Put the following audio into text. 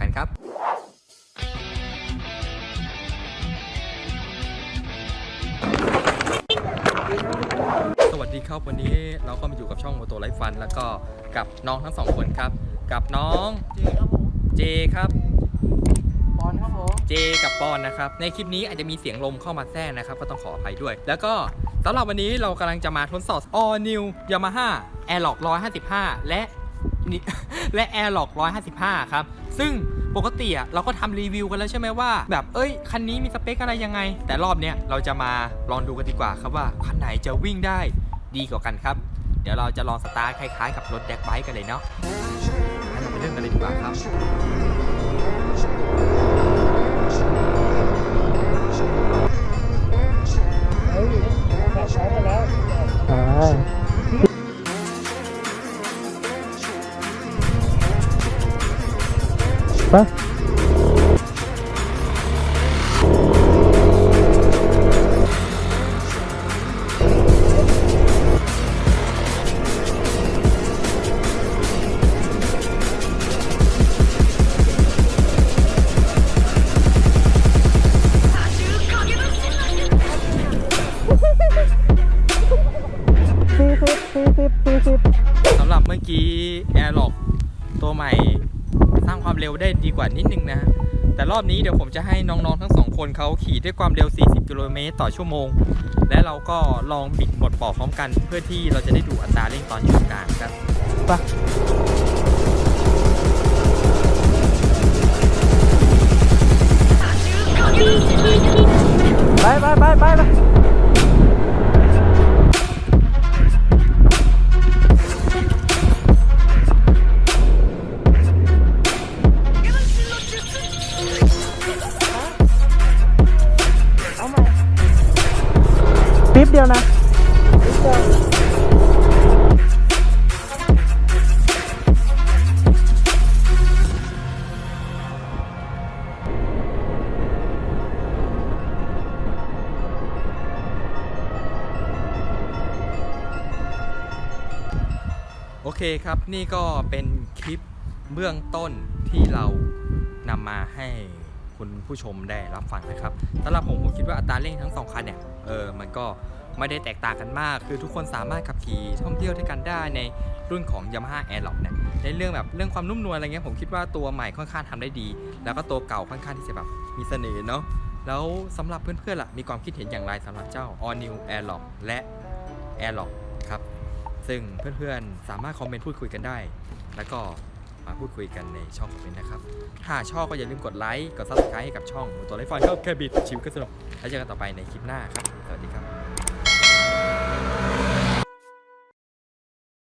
กันครับสวัสดีครับวันนี้เราก็มาอยู่กับช่องโมโตไลฟ์ฟัน แล้วก็กับน้องทั้งสองคนครับ กับน้องเจครับผมเจครับบอลครับผมเจกับปอนนะครับ ในคลิปนี้อาจจะมีเสียงลมเข้ามาแทรกนะครับ ก็ต้องขออภัยด้วย แล้วก็สำหรับวันนี้เรากำลังจะมาทดสอบ All New Yamaha Airlock 155 และนี่ และ Airlock 155 ครับ ซึ่งปกติอะเราก็ทำรีวิวกันแล้วใช่ไหมว่า แบบเอ้ย คันนี้มีสเปคอะไรยังไง แต่รอบเนี้ยเราจะมาลองดูกันดีกว่าครับว่า คันไหนจะวิ่งได้ดีกว่ากันครับ เดี๋ยวเราจะลองสตาร์ทคล้ายๆกับรถแดกไบค์กันเลยเนาะเราไปเริ่มกันเลยดีกว่าครับ ปะสี่สิบสี่สิบสี่สิบสำหรับเมื่อกี้ Airlock ตัวใหม่ สร้างความเร็วได้ดีกว่านิดนึงนะแต่รอบนี้เดี๋ยวผมจะให้น้องๆทั้งสองคนเขาขี่ด้วยความเร็ว 40 กิโลเมตรต่อชั่วโมง และเราก็ลองบิดหมดปอกพร้อมกัน เพื่อที่เราจะได้ดูอัตราเร่งตอนช่วงกลางครับปะไปไปไปไปไป ปิ๊บเดียวนะโอเคครับนี่ก็เป็นคลิปเบื้องต้นที่เรานำมาให้ คุณผู้ชมได้รับฟังนะครับสำหรับผมผมคิดว่าอัตราเร่งทั้งสองคันเนี่ยเออมันก็ไม่ได้แตกต่างกันมาก คือทุกคนสามารถขับขี่ท่องเที่ยวด้วยกันได้ในรุ่นของ Yamaha Airlock เนี่ยในเรื่องแบบเรื่องความนุ่มนวลอะไรเงี้ยผมคิดว่าตัวใหม่ค่อนข้างทำได้ดี แล้วก็ตัวเก่าค่อนข้างที่จะแบบมีเสน่ห์เนาะแล้วสำหรับเพื่อนๆล่ะมีความคิดเห็นอย่างไรสำหรับเจ้า All New Airlock และ Airlock ครับซึ่งเพื่อนๆสามารถคอมเมนต์พูดคุยกันได้ แล้วก็าพูดคุยกันในช่องคอมเมนต์นะครับ ถ้าชอบก็อย่าลืมกดไลค์ กดซับสไครต์ให้กับช่องตัวไลฟ์ฟันก็แค่บิดชิมก็สนุกแล้วเจอกันต่อไปในคลิปหน้าครับ สวัสดีครับ